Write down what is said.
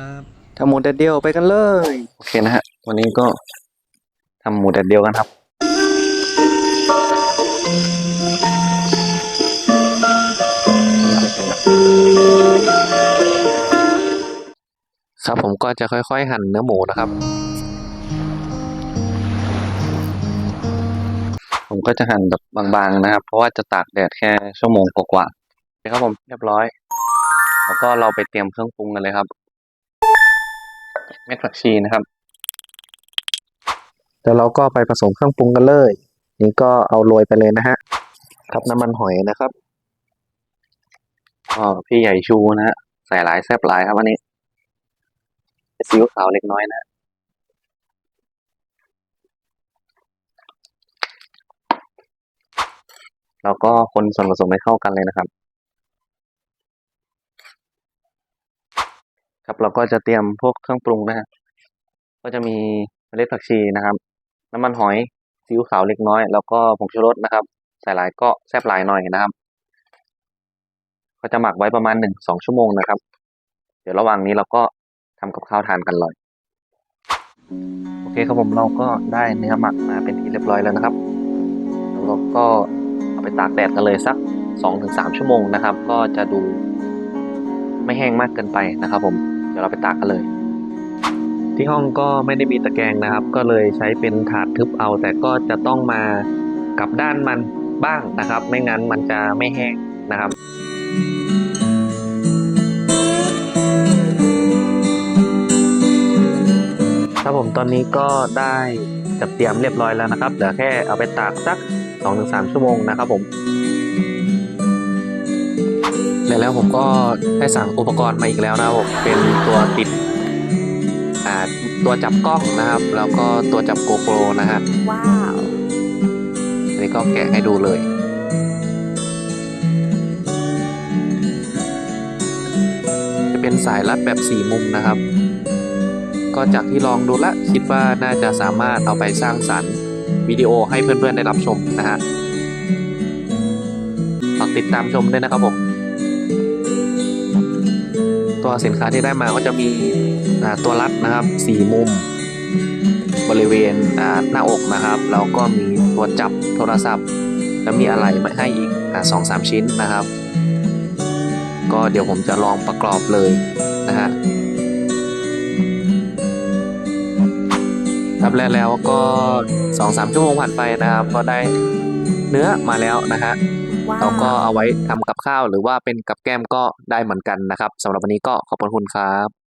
ครับทำหมูแดดเดียวไปกันเลย โอเคนะฮะ วันนี้ก็ทำหมูแดดเดียวกันครับ ครับผมก็จะค่อยๆ หั่นเนื้อหมูนะครับ ผมก็จะหั่นแบบบางๆนะครับ เพราะว่าจะตากแดดแค่ชั่วโมงกว่าๆครับผมเรียบร้อย แล้วก็เราไปเตรียมเครื่องปรุงกันเลยครับ เม็ดผักชีนะครับเดี๋ยวเราก็ไปผสมเครื่องปรุงกันเลย นี่ก็เอาโรยไปเลยนะฮะครับน้ำมันหอยนะครับก็พี่ใหญ่ชูนะฮะใส่หลายแซ่บหลายครับอันนี้ซีอิ๊วขาวเล็กน้อยนะแล้วก็คนส่วนผสมให้เข้ากันเลยนะครับ ครับเราก็จะเตรียมพวกเครื่องปรุงนะฮะก็จะมีเมล็ดผักชีนะครับ น้ำมันหอยซีอิ๊วขาวเล็กน้อย แล้วก็ผงชูรสนะครับ ใส่หลายก็แซ่บหลายหน่อยนะครับ ก็จะหมักไว้ประมาณหนึ่งสองชั่วโมงนะครับ เดี๋ยวระหว่างนี้เราก็ทำกับข้าวทานกันเลยโอเคครับผมเราก็ได้เนื้อหมักมาเป็นที่เรียบร้อยแล้วนะครับแล้วเราก็เอาไปตากแดดกันเลยสักสองถึงสามชั่วโมงนะครับ ก็จะดูไม่แห้งมากเกินไปนะครับผม ดี๋ยวเราไปตากกันเลย ที่ห้องก็ไม่ได้มีตะแกรงนะครับ ก็เลยใช้เป็นถาดทึบเอา แต่ก็จะต้องมากับด้านมันบ้างนะครับ ไม่งั้นมันจะไม่แห้งนะครับครับผมตอนนี้ก็ได้จัดเตรียมเรียบร้อยแล้วนะครับ เหลือแค่เอาไปตากสัก 2-3 ชั่วโมงนะครับผม และแล้วผมก็ได้สั่งอุปกรณ์มาอีกแล้วนะครับผมเป็นตัวติดอ่าตัวจับกล้องนะครับ แล้วก็ตัวจับโกโปรนะฮะว้าวอันนี้ก็แกะให้ดูเลยจะเป็นสายรัดแบบสี่มุมนะครับ ก็จากที่ลองดูละคิดว่าน่าจะสามารถเอาไปสร้างสรรค์วิดีโอให้เพื่อนๆได้รับชมนะฮะฝากติดตามชมด้วยนะครับผม ตัวสินค้าที่ได้มาก็จะมีตัวรัดนะครับสี่มุม บริเวณหน้าอกนะครับแล้วก็มีตัวจับโทรศัพท์ แล้วมีอะไรมาให้อีกสองสามชิ้นนะครับ ก็เดี๋ยวผมจะลองประกอบเลยนะฮะครับแล้วแล้วก็สองสามชั่วโมงผ่านไปนะครับ ก็ได้เนื้อมาแล้วนะฮะ เราก็เอาไว้ทำกับข้าวหรือว่าเป็นกับแก้มก็ได้เหมือนกันนะครับสำหรับวันนี้ก็ขอบคุณครับ